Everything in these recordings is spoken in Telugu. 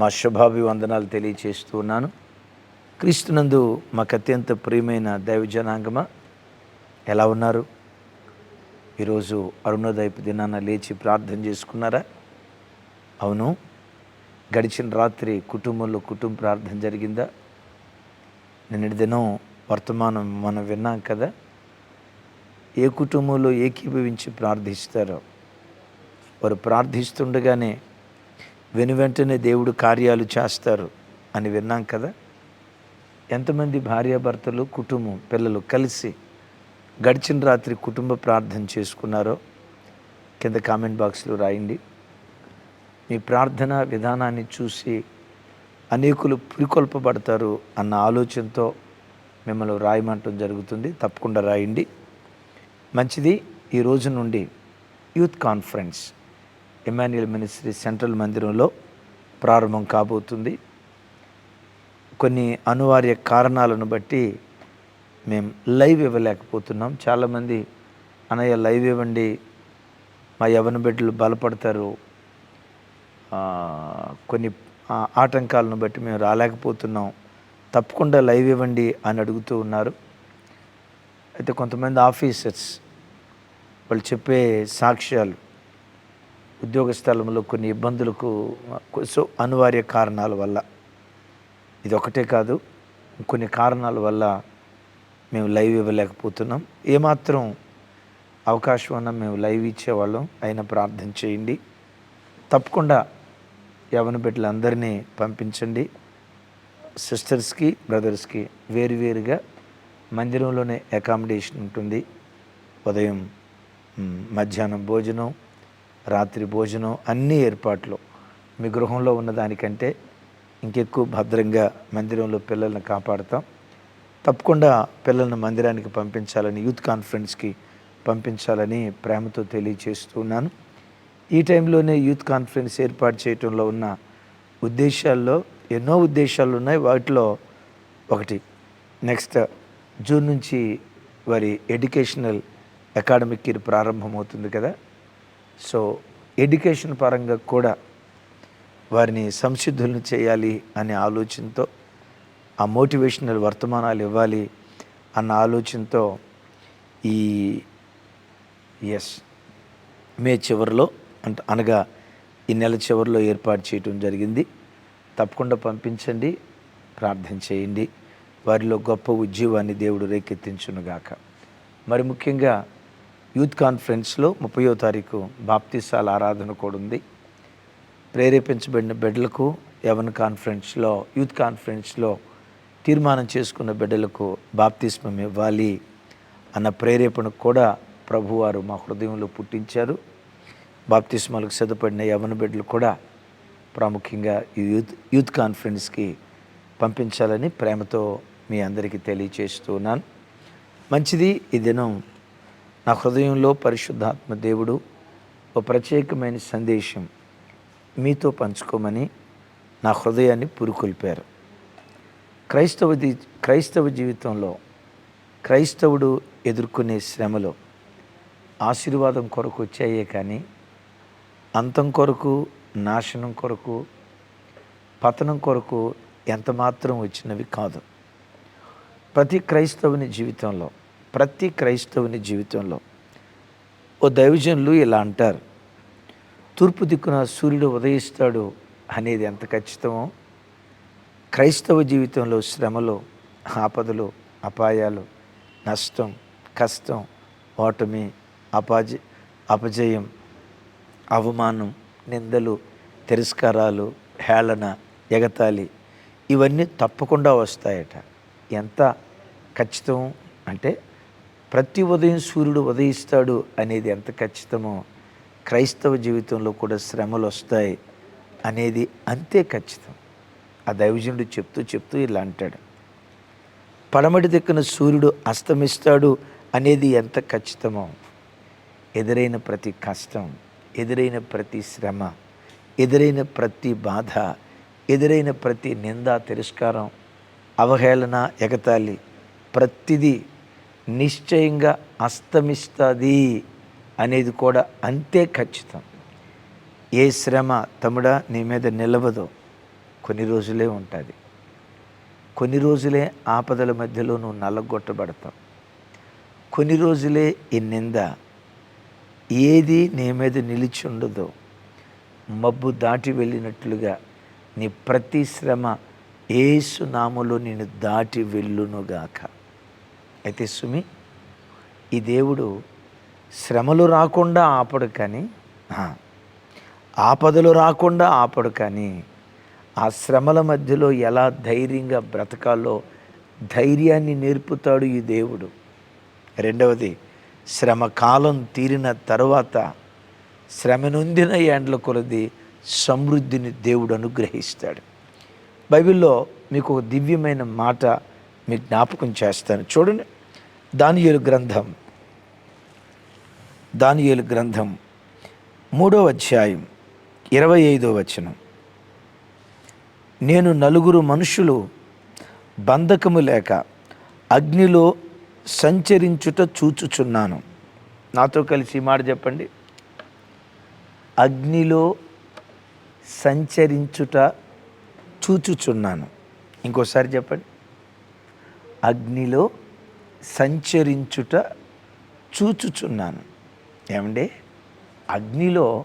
మా శుభాభివందనాలు తెలియచేస్తూ ఉన్నాను. క్రీస్తునందు మాకు అత్యంత ప్రియమైన దైవజనాంగమ ఎలా ఉన్నారు? ఈరోజు అరుణోదయపు దినాన లేచి ప్రార్థన చేసుకున్నారా? అవును. గడిచిన రాత్రి కుటుంబంలో కుటుంబ ప్రార్థన జరిగిందా? నిన్నటి దినం వర్తమానం మనం విన్నాం కదా. ఏ కుటుంబంలో ఏకీభవించి ప్రార్థిస్తారో వారు ప్రార్థిస్తుండగానే వెను వెంటనే దేవుడు కార్యాలు చేస్తారు అని విన్నాం కదా. ఎంతమంది భార్యాభర్తలు కుటుంబం పిల్లలు కలిసి గడిచిన రాత్రి కుటుంబ ప్రార్థన చేసుకున్నారో కింద కామెంట్ బాక్స్లో రాయండి. మీ ప్రార్థన విధానాన్ని చూసి అనేకులు పురికొల్పబడతారు అన్న ఆలోచనతో మిమ్మల్ని రాయమంటం జరుగుతుంది. తప్పకుండా రాయండి. మంచిది ఈ రోజు నుండి youth conference. Emmanuel ministry central మందిరంలో ప్రారంభం కాబోతుంది. కొన్ని అనివార్య కారణాలను బట్టి మేము లైవ్ ఇవ్వలేకపోతున్నాం. చాలామంది అన్నయ్య లైవ్ ఇవ్వండి. మా యవన బిడ్డలు బలపడతారు. కొన్ని ఆటంకాలను బట్టి మేము రాలేకపోతున్నాం. తప్పకుండా లైవ్ ఇవ్వండి అని అడుగుతూ ఉన్నారు. అయితే కొంతమంది ఆఫీసర్స్ వాళ్ళు చెప్పే సాక్ష్యాలు ఉద్యోగ స్థలంలో కొన్ని ఇబ్బందులకు సో అనివార్య కారణాల వల్ల. ఇది ఒకటే కాదు కొన్ని కారణాల వల్ల మేము లైవ్ ఇవ్వలేకపోతున్నాం. ఏమాత్రం అవకాశం ఉన్న మేము లైవ్ ఇచ్చేవాళ్ళం అయినా ప్రార్థన చేయండి. తప్పకుండా యవన బిడ్డలందరినీ పంపించండి. సిస్టర్స్కి బ్రదర్స్కి వేరువేరుగా మందిరంలోనే అకామిడేషన్ ఉంటుంది. ఉదయం మధ్యాహ్నం భోజనం రాత్రి భోజనం అన్ని ఏర్పాట్లు. మీ గృహంలో ఉన్న దానికంటే ఇంకెక్కువ భద్రంగా మందిరంలో పిల్లల్ని కాపాడతాం. తప్పకుండా పిల్లల్ని మందిరానికి పంపించాలని యూత్ కాన్ఫరెన్స్కి పంపించాలని ప్రేమతో తెలియచేస్తున్నాను ఈ టైంలోనే యూత్ కాన్ఫరెన్స్ ఏర్పాటు చేయటంలో ఉన్న ఉద్దేశాల్లో ఎన్నో ఉద్దేశాలు ఉన్నాయి. వాటిలో ఒకటి నెక్స్ట్ జూన్ నుంచి వారి ఎడ్యుకేషనల్ అకాడమిక్ ఇయర్ ప్రారంభమవుతుంది కదా. సో ఎడ్యుకేషన్ పరంగా కూడా వారిని సంసిద్ధులను చేయాలి అనే ఆలోచనతో ఆ మోటివేషనల్ వర్తమానాలు ఇవ్వాలి అన్న ఆలోచనతో ఈ ఎస్ మే చివరిలో అంట అనగా ఈ నెల చివరిలో ఏర్పాటు చేయటం జరిగింది. తప్పకుండా పంపించండి ప్రార్థన చేయండి. వారిలో గొప్ప ఉద్యోగాన్ని దేవుడు రేకెత్తించునుగాక. మరి ముఖ్యంగా యూత్ కాన్ఫరెన్స్లో ముప్పయో తారీఖు బాప్తిసాల ఆరాధన కూడా ఉంది. ప్రేరేపించబడిన బిడ్డలకు యవన్ కాన్ఫరెన్స్లో యూత్ కాన్ఫరెన్స్లో తీర్మానం చేసుకున్న బిడ్డలకు బాప్తిస్మం ఇవ్వాలి అన్న ప్రేరేపణ కూడా ప్రభువారు మా హృదయంలో పుట్టించారు. బాప్తిస్మాలకు సిద్ధపడిన యవన బిడ్డలు కూడా ప్రాముఖ్యంగా ఈ యూత్ యూత్ కాన్ఫరెన్స్కి పంపించాలని ప్రేమతో మీ అందరికీ తెలియచేస్తూ ఉన్నాను. మంచిది ఈ దినం. నా హృదయంలో పరిశుద్ధాత్మ దేవుడు ఒక ప్రత్యేకమైన సందేశం మీతో పంచుకోమని నా హృదయాన్ని పురుకొల్పారు. క్రైస్తవ క్రైస్తవ జీవితంలో క్రైస్తవుడు ఎదుర్కొనే శ్రమలో ఆశీర్వాదం కొరకు వచ్చాయే కానీ అంతం కొరకు నాశనం కొరకు పతనం కొరకు ఎంత మాత్రం వచ్చినవి కాదు. ప్రతి క్రైస్తవుని జీవితంలో ప్రతి క్రైస్తవుని జీవితంలో ఓ దైవజనులు ఇలా అంటారు. తూర్పు దిక్కున సూర్యుడు ఉదయిస్తాడు అనేది ఎంత ఖచ్చితమో క్రైస్తవ జీవితంలో శ్రమలు ఆపదలు అపాయాలు నష్టం కష్టం ఓటమి అపాజ అపజయం అవమానం నిందలు తిరస్కారాలు హేళన ఎగతాళి ఇవన్నీ తప్పకుండా వస్తాయట. ఎంత ఖచ్చితం అంటే ప్రతి ఉదయం సూర్యుడు ఉదయిస్తాడు అనేది ఎంత ఖచ్చితమో క్రైస్తవ జీవితంలో కూడా శ్రమలు వస్తాయి అనేది అంతే ఖచ్చితం. ఆ దైవజనుడు చెప్తూ చెప్తూ ఇలా అంటాడు. పడమటి దిక్కున సూర్యుడు అస్తమిస్తాడు అనేది ఎంత ఖచ్చితమో. ఎదురైన ప్రతి కష్టం ఎదురైన ప్రతి శ్రమ ఎదురైన ప్రతి బాధ ఎదురైన ప్రతి నింద తిరస్కారం అవహేళన ఎగతాళి ప్రతిదీ నిశ్చయంగా అస్తమిస్తుంది అనేది కూడా అంతే ఖచ్చితం. ఏ శ్రమ తమ్ముడా నీ మీద నిలవదో. కొన్ని రోజులే ఉంటుంది. కొన్ని రోజులే ఆపదల మధ్యలో నువ్వు నల్లగొట్టబడతావు కొన్ని రోజులే ఈ నింద ఏది నీ మీద నిలిచి ఉండదో. మబ్బు దాటి వెళ్ళినట్లుగా నీ ప్రతి శ్రమ ఏసు నామలో నేను దాటి వెళ్ళునుగాక. అయితే సుమి ఈ దేవుడు శ్రమలు రాకుండా ఆపడు కానీ ఆపదలు రాకుండా ఆపడు కానీ ఆ శ్రమల మధ్యలో ఎలా ధైర్యంగా బ్రతకాలో ధైర్యాన్ని నేర్పుతాడు ఈ దేవుడు. రెండవది శ్రమ కాలం తీరిన తరువాత శ్రమ నొందిన ఏండ్ల కొలది సమృద్ధిని దేవుడు అనుగ్రహిస్తాడు. బైబిల్లో మీకు ఒక దివ్యమైన మాట మీ జ్ఞాపకం చేస్తాను. చూడండి. దానియేలు గ్రంథం. దానియేలు గ్రంథం. మూడో అధ్యాయం ఇరవై ఐదో వచనం. నేను నలుగురు మనుషులు బంధకము లేక అగ్నిలో సంచరించుట చూచుచున్నాను. నాతో కలిసి మాట చెప్పండి. అగ్నిలో సంచరించుట చూచుచున్నాను. ఇంకోసారి చెప్పండి. అగ్నిలో సంచరించుట చూచుచున్నాను. ఏమండి? అగ్నిలో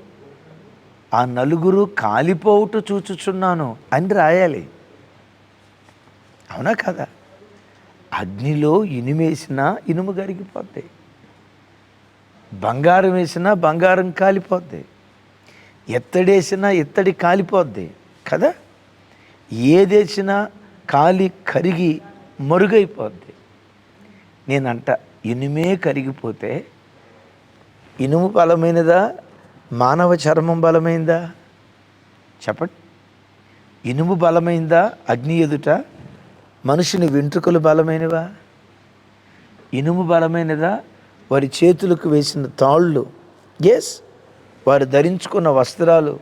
ఆ నలుగురు కాలిపోవుట చూచుచున్నాను అని రాయాలి. అవునా కదా? అగ్నిలో ఇనుమేసినా ఇనుము కరిగిపోద్ది బంగారం వేసినా బంగారం కాలిపోద్ది. ఎత్తడేసినా ఎత్తడి కాలిపోద్ది. కదా? ఏదేసినా కాలి కరిగి మరుగైపోద్ది. నేనంట ఇనుమే కరిగిపోతే ఇనుము బలమైనదా? మానవ చర్మం బలమైందా? చెప్పండి. ఇనుము బలమైందా? అగ్ని ఎదుట మనుషుని వెంట్రుకలు బలమైనవా? ఇనుము బలమైనదా? వారి చేతులకు వేసిన తాళ్ళు. ఎస్ వారు ధరించుకున్న వస్త్రాలు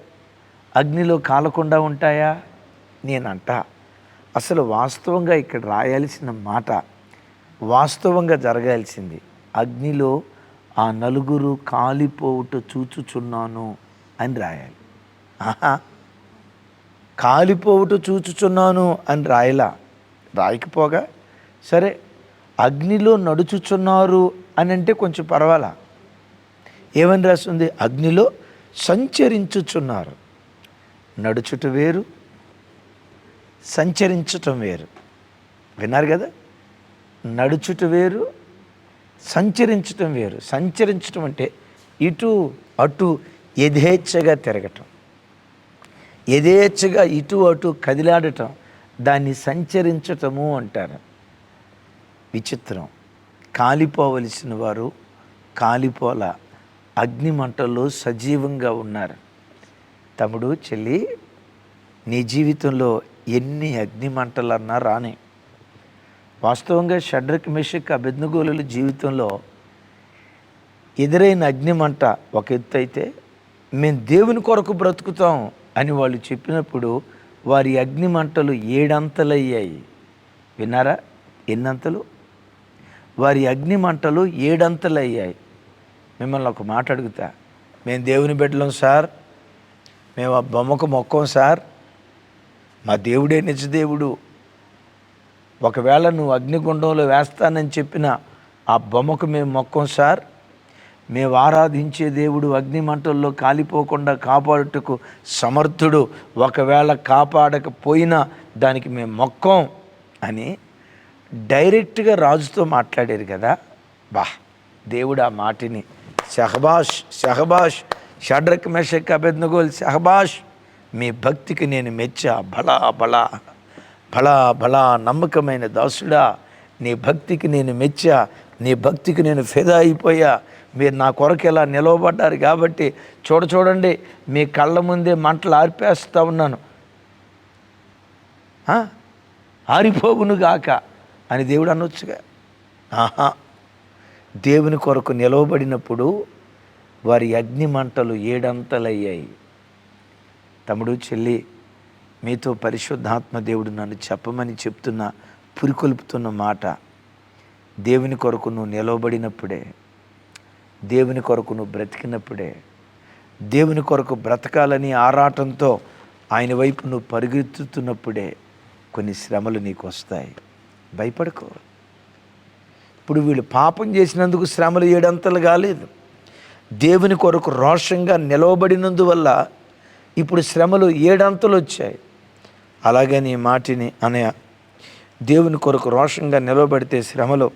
అగ్నిలో కాలకుండా ఉంటాయా? నేనంట అసలు వాస్తవంగా ఇక్కడ రాయాల్సిన మాట వాస్తవంగా జరగాల్సింది. అగ్నిలో ఆ నలుగురు కాలిపోవుట చూచుచున్నాను అని రాయాలి. ఆహా. కాలిపోవుట చూచుచున్నాను అని రాయలా? రాయకపోగా? సరే అగ్నిలో నడుచుచున్నారు అని అంటే కొంచెం పర్వాలా? ఏమని రాస్తుంది? అగ్నిలో సంచరించుచున్నారు. నడుచుట వేరు సంచరించటం వేరు. విన్నారు కదా? నడుచుట వేరు సంచరించటం వేరు. సంచరించటం అంటే ఇటు అటు యథేచ్ఛగా తిరగటం. యథేచ్ఛగా ఇటు అటు కదిలాడటం. దాన్ని సంచరించటము అంటారు. విచిత్రం. కాలిపోవలసిన వారు కాలిపోల. అగ్ని మంటల్లో సజీవంగా ఉన్నారు. తమ్ముడు చెల్లి నీ జీవితంలో ఎన్ని అగ్ని మంటలన్నా రాని వాస్తవంగా షడ్రక్ మిషక్ అభిజ్ఞగోళుల జీవితంలో ఎదురైన అగ్నిమంట ఒక ఎత్తు అయితే మేము దేవుని కొరకు బ్రతుకుతాం అని వాళ్ళు చెప్పినప్పుడు వారి అగ్నిమంటలు ఏడంతలయ్యాయి. విన్నారా? ఎన్నంతలు? వారి అగ్నిమంటలు ఏడంతలయ్యాయి. మిమ్మల్ని ఒక మాట అడుగుతా. మేము దేవుని బిడ్డలం సార్. మేము ఆ బొమ్మకు మొక్కం సార్. మా దేవుడే నిజ దేవుడు. ఒకవేళ నువ్వు అగ్నిగుండంలో వేస్తానని చెప్పిన ఆ బొమ్మకు మేము మొక్కం సార్. మేము ఆరాధించే దేవుడు అగ్నిమంటల్లో కాలిపోకుండా కాపాడుటకు సమర్థుడు. ఒకవేళ కాపాడకపోయినా దానికి మేము మొక్కం అని డైరెక్ట్గా రాజుతో మాట్లాడారు కదా. బా దేవుడు ఆ మాటిని. షహబాష్ షహబాష్ షడ్రక్ మెషక్ అభెజ్ఞగోల్ షహబాష్ మీ భక్తికి నేను మెచ్చా బలా బలా. బలా బలా నమ్మకమైన దాసుడా నీ భక్తికి నేను మెచ్చా నీ భక్తికి నేను ఫిదా అయిపోయా. మీరు నా కొరకు ఇలా నిలవబడ్డారు కాబట్టి చూడ చూడండి మీ కళ్ళ ముందే మంటలు ఆర్పేస్తూ ఉన్నాను. ఆరిపోవును గాక అని దేవుడు అనొచ్చుగా. ఆహా. దేవుని కొరకు నిలవబడినప్పుడు వారి అగ్ని మంటలు ఏడంతలయ్యాయి. తమ్ముడు చెల్లి మీతో పరిశుద్ధాత్మ దేవుడు నన్ను చెప్పమని చెప్తున్న పురికొల్పుతున్న మాట దేవుని కొరకు నువ్వు నిలవబడినప్పుడే దేవుని కొరకు నువ్వు బ్రతికినప్పుడే దేవుని కొరకు బ్రతకాలని ఆరాటంతో ఆయన వైపు నువ్వు పరిగెత్తుతున్నప్పుడే కొన్ని శ్రమలు నీకు వస్తాయి భయపడుకో. ఇప్పుడు వీళ్ళు పాపం చేసినందుకు శ్రమలు ఏడంతలు కాలేదు. దేవుని కొరకు రోషంగా నిలవబడినందువల్ల ఇప్పుడు శ్రమలు ఏడంతలు వచ్చాయి. అలాగని ఈ మాటిని అనే దేవుని కొరకు రోషంగా నిలవబడితే శ్రమలు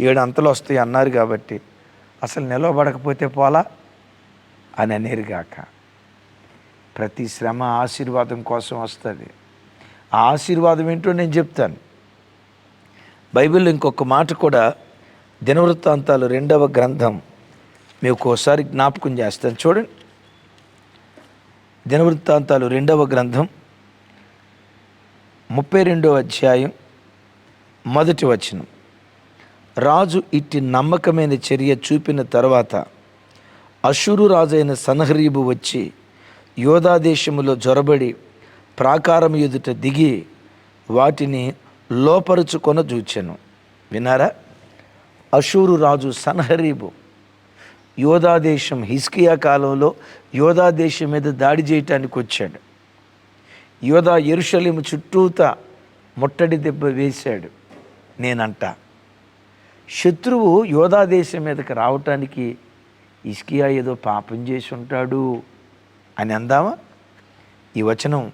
ఏడు అంతలు వస్తాయి అన్నారు కాబట్టి అసలు నిలవబడకపోతే పోలా అని అనేరుగాక ప్రతి శ్రమ ఆశీర్వాదం కోసం వస్తుంది. ఆ ఆశీర్వాదం ఏంటో నేను చెప్తాను. బైబిల్లో ఇంకొక మాట కూడా దినవృత్తాంతాలు రెండవ గ్రంథం మీకు ఒకసారి జ్ఞాపకం చేస్తాను. చూడండి. దినవృత్తాంతాలు రెండవ గ్రంథం ముప్పై రెండవ అధ్యాయం మొదటి వచనం. రాజు ఇట్టి నమ్మకమైన చర్య చూపిన తర్వాత అశూరు రాజైన సనహరీబు వచ్చి యోధాదేశములో జొరబడి ప్రాకారం ఎదుట దిగి వాటిని లోపరుచుకొన చూచాను. వినారా అశూరు రాజు సన్హరీబు యోధాదేశం హిస్కియా కాలంలో యోధాదేశం మీద దాడి చేయటానికి వచ్చాడు. యోధా ఎరుషలేము చుట్టూత ముట్టడి దెబ్బ వేశాడు. నేనంట. శత్రువు యోధా దేశం మీదకి రావటానికి ఇస్కియా ఏదో పాపం చేసి ఉంటాడు అని అందామా? ఈ వచనం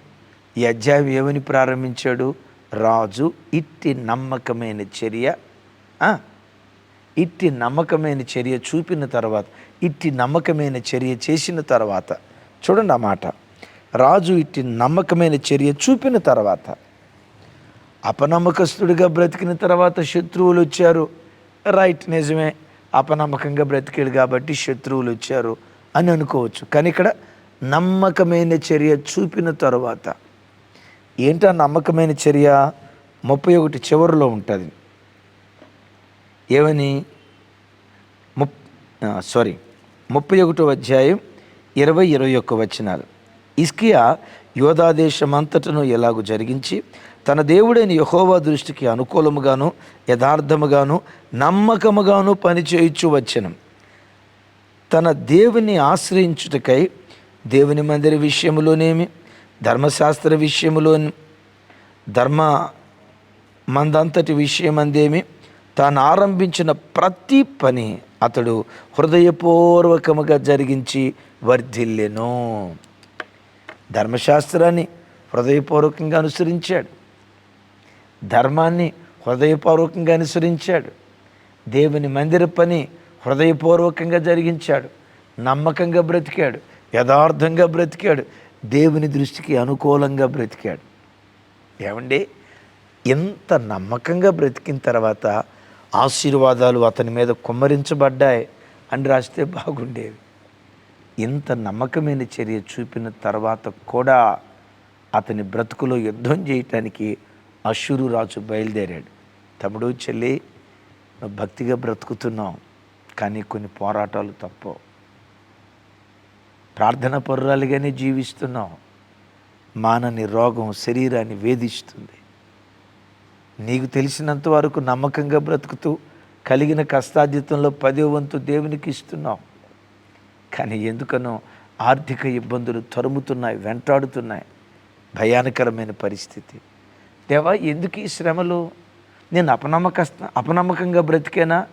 ఈ అధ్యాయం ఏమని ప్రారంభించాడు? రాజు ఇట్టి నమ్మకమైన చర్య ఇట్టి నమ్మకమైన చర్య చూపిన తర్వాత ఇట్టి నమ్మకమైన చర్య చేసిన తర్వాత. చూడండి ఆ మాట. రాజు ఇట్టి నమ్మకమైన చర్య చూపిన తర్వాత అపనమ్మకస్తుడిగా బ్రతికిన తర్వాత శత్రువులు వచ్చారు. రైట్ నిజమే. అపనమ్మకంగా బ్రతికాడు కాబట్టి శత్రువులు వచ్చారు అని అనుకోవచ్చు. కానీ ఇక్కడ నమ్మకమైన చర్య చూపిన తర్వాత ఏంటా నమ్మకమైన చర్య? ముప్పై ఒకటి చివరిలో ఉంటుంది. ఏమని? ముప్ సారీ ముప్పై ఒకటో అధ్యాయం ఇరవై ఇరవై ఒక్క వచనాలు. ఇస్కియా యోధాదేశమంతటను ఎలాగూ జరిగించి తన దేవుడైన యహోవా దృష్టికి అనుకూలముగాను యథార్థముగాను నమ్మకముగాను పనిచేయచ్చు వచ్చను. తన దేవుని ఆశ్రయించుటకై దేవుని మందిర విషయములోనేమి ధర్మశాస్త్ర విషయములో ధర్మ మందంతటి విషయమందేమి తాను ఆరంభించిన ప్రతి పని అతడు హృదయపూర్వకముగా జరిగించి వర్ధిల్లెను. ధర్మశాస్త్రాన్ని హృదయపూర్వకంగా అనుసరించాడు. ధర్మాన్ని హృదయపూర్వకంగా అనుసరించాడు. దేవుని మందిర పని హృదయపూర్వకంగా జరిగించాడు. నమ్మకంగా బ్రతికాడు. యథార్థంగా బ్రతికాడు. దేవుని దృష్టికి అనుకూలంగా బ్రతికాడు. ఏమండి? ఎంత నమ్మకంగా బ్రతికిన తర్వాత ఆశీర్వాదాలు అతని మీద కుమ్మరించబడ్డాయి అని రాస్తే బాగుండేవి. ఇంత నమ్మకమైన చర్య చూపిన తర్వాత కూడా అతని బ్రతుకులో యుద్ధం చేయటానికి అశురు రాజు బయలుదేరాడు. తమ్ముడు చెల్లి నువ్వు భక్తిగా బ్రతుకుతున్నావు కానీ కొన్ని పోరాటాలు తప్పవు ప్రార్థన పరురాలుగానే జీవిస్తున్నావు. మానని రోగం శరీరాన్ని వేధిస్తుంది. నీకు తెలిసినంత వరకు నమ్మకంగా బ్రతుకుతూ కలిగిన కష్టార్జితంలో పదో వంతు దేవునికి ఇస్తున్నావు. కానీ ఎందుకనో ఆర్థిక ఇబ్బందులు తరుముతున్నాయి వెంటాడుతున్నాయి. భయానకరమైన పరిస్థితి. దేవా ఎందుకు ఈ శ్రమలు? నేను అపనమ్మక అపనమ్మకంగా బ్రతికేనా?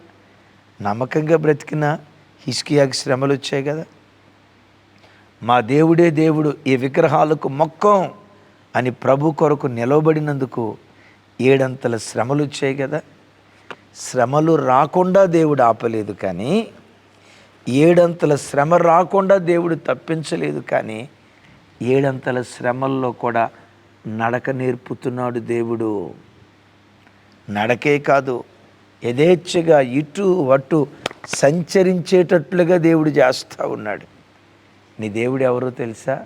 నమ్మకంగా బ్రతికినా హిస్కియాకి శ్రమలు వచ్చాయి కదా. మా దేవుడే దేవుడు ఈ విగ్రహాలకు మొక్కం అని ప్రభు కొరకు నిలవబడినందుకు ఏడంతల శ్రమలు వచ్చాయి కదా. శ్రమలు రాకుండా దేవుడు ఆపలేదు కానీ ఏడంతల శ్రమ రాకుండా దేవుడు తప్పించలేదు కానీ ఏడంతల శ్రమల్లో కూడా నడక నేర్పుతున్నాడు దేవుడు. నడకే కాదు యథేచ్ఛగా ఇటు అటు సంచరించేటట్లుగా దేవుడు చేస్తూ ఉన్నాడు. నీ దేవుడు ఎవరో తెలుసా?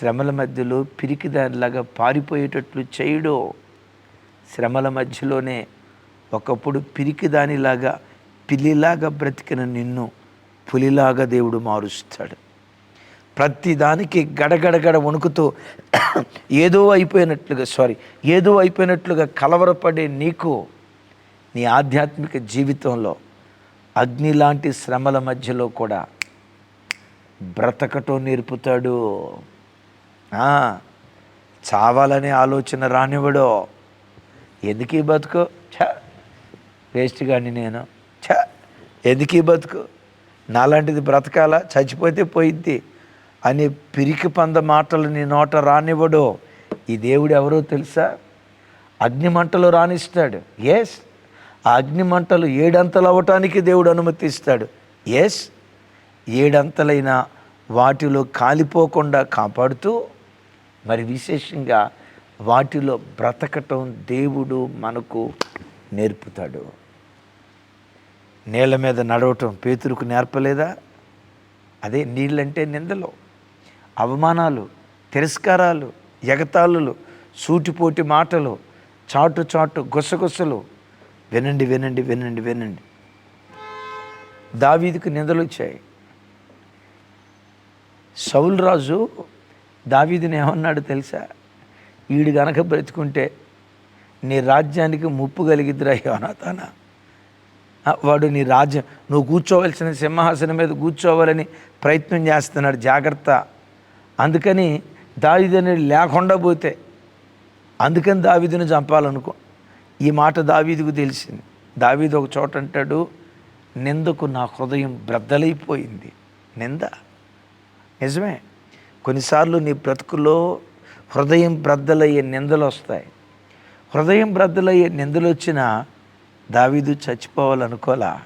శ్రమల మధ్యలో పిరికి దానిలాగా పారిపోయేటట్లు చేయడు. శ్రమల మధ్యలోనే ఒకప్పుడు పిరికి దానిలాగా పిల్లిలాగా బ్రతికిన నిన్ను పులిలాగా దేవుడు మారుస్తాడు. ప్రతిదానికి గడగడగడ వణుకుతూ ఏదో అయిపోయినట్లుగా సారీ ఏదో అయిపోయినట్లుగా కలవరపడే నీకు నీ ఆధ్యాత్మిక జీవితంలో అగ్ని లాంటి శ్రమల మధ్యలో కూడా బ్రతకటం నేర్పుతాడు. చావాలనే ఆలోచన రానివ్వడో. ఎందుకీ బతుకు? ఛ వేస్ట్ కానీ నేను. ఛ ఎందుకీ బతుకు? నాలాంటిది బ్రతకాలా? చచ్చిపోతే పోయిద్ది. అనే పిరికి పంద మాటలు నీ నోట రానివ్వడు ఈ దేవుడు ఎవరో తెలుసా? అగ్నిమంటలు రాణిస్తాడు. ఎస్ ఆ అగ్నిమంటలు ఏడంతలు అవ్వటానికి దేవుడు అనుమతిస్తాడు. ఎస్ ఏడంతలైన వాటిలో కాలిపోకుండా కాపాడుతూ మరి విశేషంగా వాటిలో బ్రతకటం దేవుడు మనకు నేర్పుతాడు. నీళ్ళ మీద నడవటం పేతురుకు నేర్పలేదా? అదే నీళ్ళంటే నిందలు అవమానాలు తిరస్కారాలు ఎగతాళులు సూటిపోటి మాటలు చాటు చాటు గుసగుసలు. వినండి వినండి వినండి వినండి. దావీదికి నిందలు వచ్చాయి. సౌల్ రాజు దావీదుని ఏమన్నాడు తెలుసా? ఈడు గనక బ్రతుకుంటే నీ రాజ్యానికి ముప్పు కలిగిద్దిరా యోనాతానా? వాడు నీ రాజ్యం. నువ్వు కూర్చోవలసిన సింహాసనం మీద కూర్చోవాలని ప్రయత్నం చేస్తున్నాడు. జాగ్రత్త. అందుకని దావిదని లేకుండా పోతే అందుకని దావీదుని చంపాలనుకో. ఈ మాట దావీదుకు తెలిసింది. దావీదు ఒక చోట అంటాడు నిందకు నా హృదయం బ్రద్దలైపోయింది. నింద. నిజమే. కొన్నిసార్లు నీ బ్రతుకులో హృదయం బ్రద్దలయ్యే నిందలు వస్తాయి. హృదయం బ్రద్దలయ్యే నిందలు వచ్చినా దావీదు చచ్చిపోవాలనుకోలా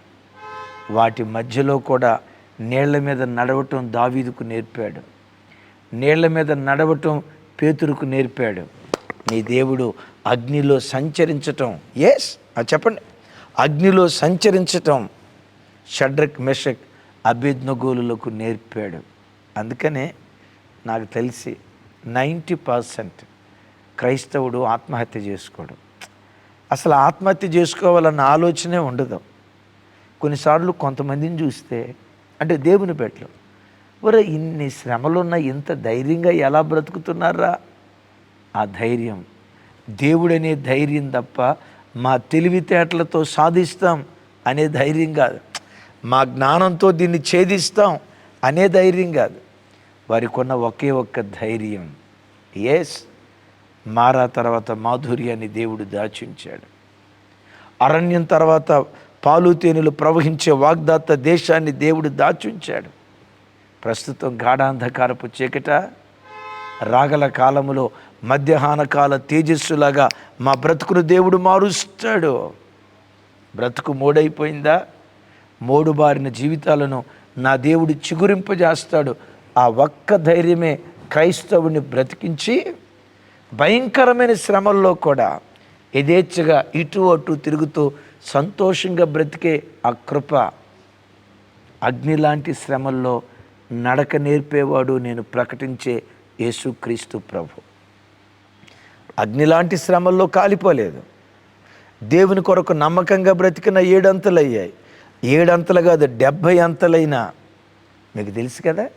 వాటి మధ్యలో కూడా నీళ్ళ మీద నడవటం దావీదుకు నేర్పాడు. నీళ్ళ మీద నడవటం పేతురుకు నేర్పాడు. నీ దేవుడు అగ్నిలో సంచరించటం ఎస్ చెప్పండి. అగ్నిలో సంచరించటం షడ్రక్ మెషక్ అభిజ్ఞగోలులకు నేర్పాడు. అందుకనే నాకు తెలిసి నైంటీ పర్సెంట్ క్రైస్తవుడు ఆత్మహత్య చేసుకోడు. అసలు ఆత్మహత్య చేసుకోవాలన్న ఆలోచనే ఉండదు. కొన్నిసార్లు కొంతమందిని చూస్తే అంటే దేవుని పెట్లు ఒరే ఇన్ని శ్రమలున్న ఇంత ధైర్యంగా ఎలా బ్రతుకుతున్నారా? ఆ ధైర్యం దేవుడనే ధైర్యం తప్ప మా తెలివితేటలతో సాధిస్తాం అనే ధైర్యం కాదు. మా జ్ఞానంతో దీన్ని ఛేదిస్తాం అనే ధైర్యం కాదు. వారికి ఉన్న ఒకే ఒక్క ధైర్యం ఎస్ మారా తర్వాత మాధుర్యాన్ని దేవుడు దాచించాడు. అరణ్యం తర్వాత పాలు తేనెలు ప్రవహించే వాగ్దాత దేశాన్ని దేవుడు దాచుంచాడు. ప్రస్తుతం గాఢాంధకారపు చీకట రాగల కాలములో మధ్యాహ్న కాల తేజస్సులాగా మా బ్రతుకును దేవుడు మారుస్తాడు. బ్రతుకు మోడైపోయిందా? మూడుబారిన జీవితాలను నా దేవుడు చిగురింపజేస్తాడు. ఆ ఒక్క ధైర్యమే క్రైస్తవుని బ్రతికించి భయంకరమైన శ్రమల్లో కూడా యథేచ్ఛగా ఇటు అటు తిరుగుతూ సంతోషంగా బ్రతికే ఆ కృప అగ్ని లాంటి శ్రమల్లో నడక నేర్పేవాడు నేను ప్రకటించే యేసుక్రీస్తు ప్రభు. అగ్ని లాంటి శ్రమల్లో కాలిపోలేదు. దేవుని కొరకు నమ్మకంగా బ్రతికిన ఏడంతలు అయ్యాయి ఏడంతలు కాదు డెబ్భై అంతలైనా. మీకు తెలుసు కదా?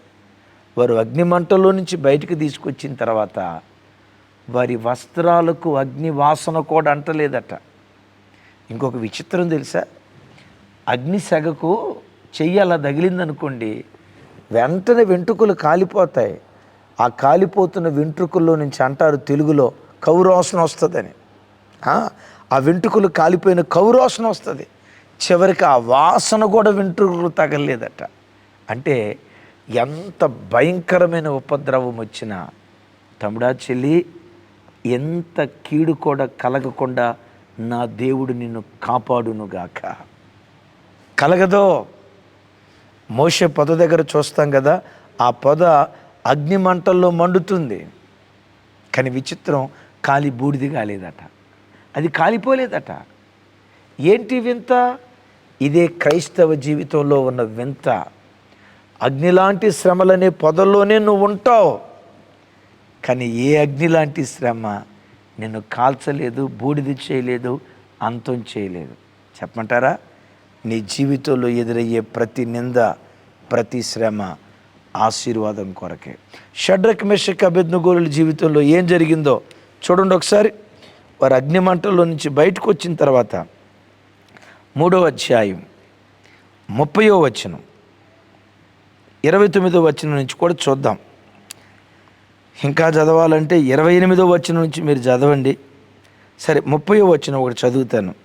వారు అగ్నిమంటలో నుంచి బయటకు తీసుకొచ్చిన తర్వాత వారి వస్త్రాలకు అగ్ని వాసన కూడా అంటలేదట. ఇంకొక విచిత్రం తెలుసా? అగ్ని సెగకు చెయ్యి అలా తగిలిందనుకోండి వెంటనే వెంట్రుకలు కాలిపోతాయి. ఆ కాలిపోతున్న వెంట్రుకల్లో నుంచి అంటారు తెలుగులో కౌరోసన వస్తుందని. ఆ, వెంట్రుకలు కాలిపోయిన కౌరోసన వస్తుంది. చివరికి ఆ వాసన కూడా వెంట్రుకలు తగలేదట అంటే ఎంత భయంకరమైన ఉపద్రవం వచ్చినా తమ్ముడా చెల్లి ఎంత కీడు కూడా కలగకుండా నా దేవుడు నిన్ను కాపాడునుగాక. కలగదో? మోష పొద దగ్గర చూస్తాం కదా ఆ పొద అగ్ని మంటల్లో మండుతుంది. కానీ విచిత్రం కాలి బూడిది కాలేదట. అది కాలిపోలేదట. ఏంటి వింత? ఇదే క్రైస్తవ జీవితంలో ఉన్న వింత. అగ్నిలాంటి శ్రమలనే పొదల్లోనే నువ్వు ఉంటావు. కానీ ఏ అగ్ని లాంటి శ్రమ నిన్ను కాల్చలేదు బూడిద చేయలేదు అంతం చేయలేదు. చెప్పమంటారా? నీ జీవితంలో ఎదురయ్యే ప్రతి నింద ప్రతి శ్రమ ఆశీర్వాదం కొరకే. షడ్రక్ మెషక్ అభిజ్ఞగోరుల జీవితంలో ఏం జరిగిందో చూడండి ఒకసారి. వారు అగ్నిమంటల్లో నుంచి బయటకు వచ్చిన తర్వాత మూడవ అధ్యాయం ముప్పయో వచనం ఇరవై తొమ్మిదో వచనం నుంచి కూడా చూద్దాం. ఇంకా చదవాలంటే ఇరవై ఎనిమిదో వచ్చిన నుంచి మీరు చదవండి. సరే ముప్పై వచ్చిన ఒకటి చదువుతాను.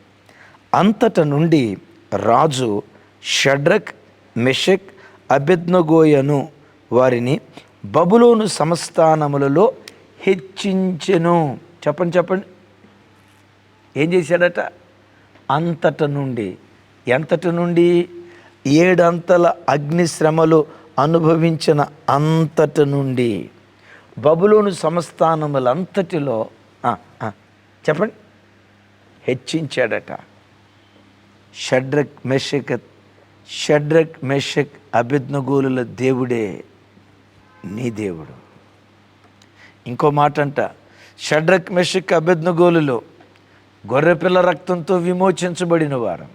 అంతట నుండి రాజు షడ్రక్ మెషక్ అభిజ్ఞగోయను వారిని బబులోను సంస్థానములలో హెచ్చించెను. చెప్పండి చెప్పండి. ఏం చేశాడట? అంతట నుండి. ఎంతటి నుండి? ఏడంతల అగ్నిశ్రమలు అనుభవించిన అంతట నుండి. బబులోను సంస్థానములంతటిలో చెప్పండి. హెచ్చించాడట. షడ్రక్ మెషక్ షడ్రక్ మెషక్ అభిజ్ఞగోలుల దేవుడే నీ దేవుడు. ఇంకో మాట అంట షడ్రక్ మెషక్ అభిజ్ఞగోలులో గొర్రెపిల్ల రక్తంతో విమోచించబడిన వారు.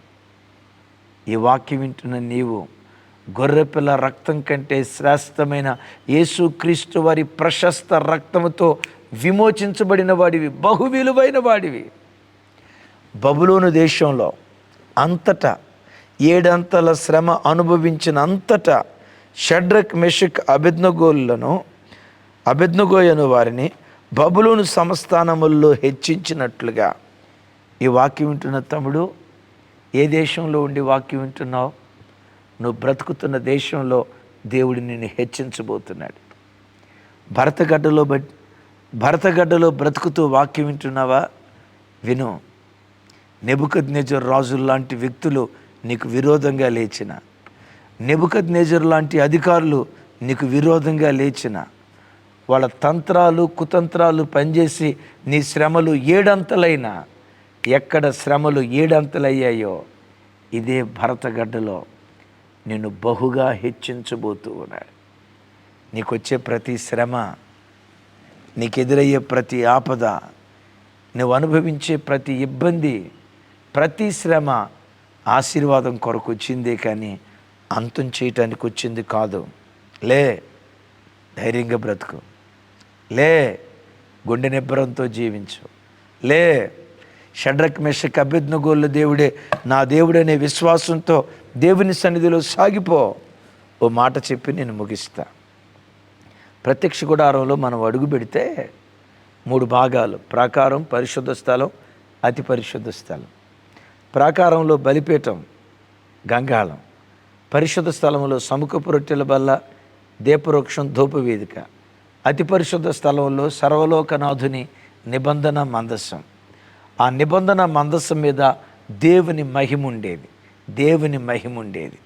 ఈ వాక్యం వింటున్న నీవు గొర్రెపిల్ల రక్తం కంటే శ్రేష్టమైన యేసుక్రీస్తు వారి ప్రశస్త రక్తముతో విమోచించబడిన వాడివి బహు విలువైన వాడివి. బబులోను దేశంలో అంతటా ఏడంతల శ్రమ అనుభవించిన అంతటా షడ్రక్ మెషక్ అభిజ్ఞగోళ్ళను అభిజ్ఞగోయను వారిని బబులోను సంస్థానముల్లో హెచ్చించినట్లుగా ఈ వాక్యం వింటున్న తమ్ముడు ఏ దేశంలో ఉండి వాక్యం వింటున్నావు? నువ్వు బ్రతుకుతున్న దేశంలో దేవుడు నిన్ను హెచ్చించబోతున్నాడు. భరతగడ్డలో బట్ భరతగడ్డలో బ్రతుకుతూ వాక్యం వింటున్నావా? విను. నెబుకద్ నేజర్ రాజులు లాంటి వ్యక్తులు నీకు విరోధంగా లేచిన. నెబుకద్ నేజర్ లాంటి అధికారులు నీకు విరోధంగా లేచిన. వాళ్ళ తంత్రాలు కుతంత్రాలు పనిచేసి నీ శ్రమలు ఏడంతలైనా ఎక్కడ శ్రమలు ఏడంతలయ్యాయో ఇదే భరతగడ్డలో. నిన్ను బహుగా హెచ్చించబోతూ ఉన్నాడు. నీకు వచ్చే ప్రతి శ్రమ నీకు ఎదురయ్యే ప్రతి ఆపద నువ్వు అనుభవించే ప్రతి ఇబ్బంది ప్రతి శ్రమ ఆశీర్వాదం కొరకు వచ్చిందే కానీ అంతం చేయటానికి వచ్చింది కాదు. లే ధైర్యంగా బ్రతుకు. లే గుండె నిబ్బరంతో జీవించు. లే షడ్రక్ మెషక్ అభ్యర్థనగోళ్ళ దేవుడే నా దేవుడనే విశ్వాసంతో దేవుని సన్నిధిలో సాగిపో. ఓ మాట చెప్పి నేను ముగిస్తా. ప్రత్యక్ష గుడారంలో మనం అడుగు పెడితే మూడు భాగాలు. ప్రాకారం పరిశుద్ధ స్థలం అతి పరిశుద్ధ స్థలం. ప్రాకారంలో బలిపీఠం గంగాళం. పరిశుద్ధ స్థలంలో సముఖపు రొట్టెల బల్ల దీపవృక్షం ధూపవేదిక. అతి పరిశుద్ధ స్థలంలో సర్వలోకనాథుని నిబంధన మందస్సం ఆ నిబంధన మందస్సం మీద దేవుని మహిముండేది దేవుని మహిమ ఉండేది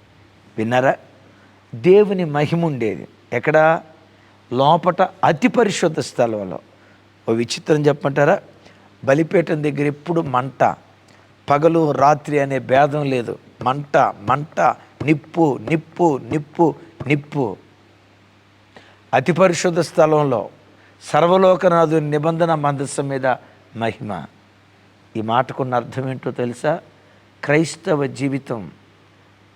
విన్నారా? దేవుని మహిమ ఉండేది ఎక్కడ? లోపట అతి పరిశుద్ధ స్థలంలో. ఓ విచిత్రం చెప్పమంటారా? బలిపేటం దగ్గర ఎప్పుడు మంట పగలు రాత్రి అనే భేదం లేదు. మంట మంట నిప్పు నిప్పు నిప్పు నిప్పు. అతి పరిశుద్ధ స్థలంలో సర్వలోకనాథు నిబంధన మందస్సు మీద మహిమ. ఈ మాటకున్న అర్థం ఏంటో తెలుసా? క్రైస్తవ జీవితం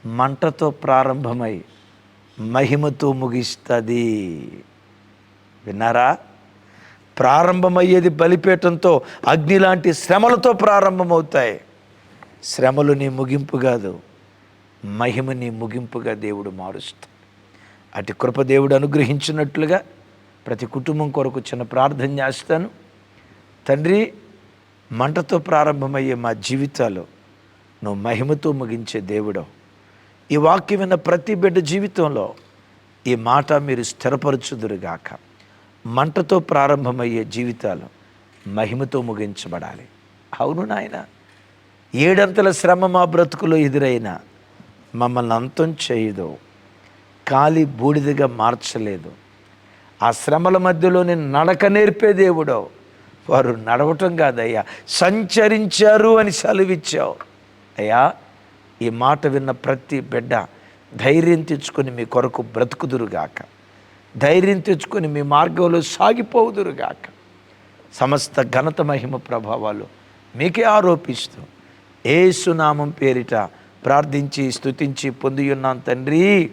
మంటతో ప్రారంభమై మహిమతో ముగిస్తుంది. విన్నారా? ప్రారంభమయ్యేది బలిపేటంతో అగ్ని లాంటి శ్రమలతో ప్రారంభమవుతాయి. శ్రమలు నీ ముగింపు కాదు మహిమ నీ ముగింపుగా దేవుడు మారుస్తాడు. అటు కృప దేవుడు అనుగ్రహించినట్లుగా ప్రతి కుటుంబం కొరకు చిన్న ప్రార్థన చేస్తాను. తండ్రి మంటతో ప్రారంభమయ్యే మా జీవితాలు నువ్వు మహిమతో ముగించే దేవుడవు ఈ వాక్యం విన్న ప్రతి బిడ్డ జీవితంలో ఈ మాట మీరు స్థిరపరచుదురుగాక. మంటతో ప్రారంభమయ్యే జీవితాలు మహిమతో ముగించబడాలి. అవును నాయన. ఏడంతల శ్రమ మా బ్రతుకులో ఎదురైనా మమ్మల్ని అంతం చేయదు. కాలి బూడిదగా మార్చలేదు. ఆ శ్రమల మధ్యలో నేను నడక నేర్పే దేవుడో వారు నడవటం కాదయ్యా. సంచరించారు అని సెలవిచ్చావు. అయ్యా ఈ మాట విన్న ప్రతి బిడ్డ ధైర్యం తెచ్చుకొని మీ కొరకు బ్రతుకుదురుగాక. ధైర్యం తెచ్చుకొని మీ మార్గంలో సాగిపోవుదురుగాక సమస్త ఘనత మహిమ ప్రభావాలు మీకే ఆరోపిస్తూ ఏసునామం పేరిట ప్రార్థించి స్థుతించి పొందియున్నాం తండ్రి.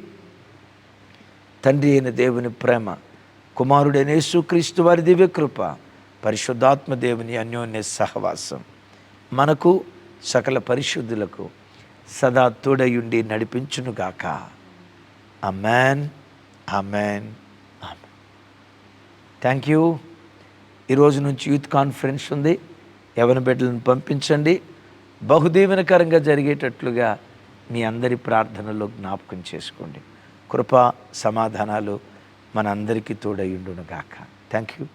తండ్రి అయిన దేవుని ప్రేమ కుమారుడైన యేసుక్రీస్తు వారి దివ్య కృప పరిశుద్ధాత్మ దేవుని అన్యోన్య సహవాసం. మనకు సకల పరిశుద్ధులకు సదా తోడయుండి నడిపించునుగాక. అమ్మాన్ అమ్మాన్ థ్యాంక్ యూ ఈరోజు నుంచి యూత్ కాన్ఫరెన్స్ ఉంది. ఎవరి బిడ్డలను పంపించండి. బహుదీవనకరంగా జరిగేటట్లుగా మీ అందరి ప్రార్థనలో జ్ఞాపకం చేసుకోండి. కృప సమాధానాలు మనందరికీ తోడయుండునుగాక. Thank you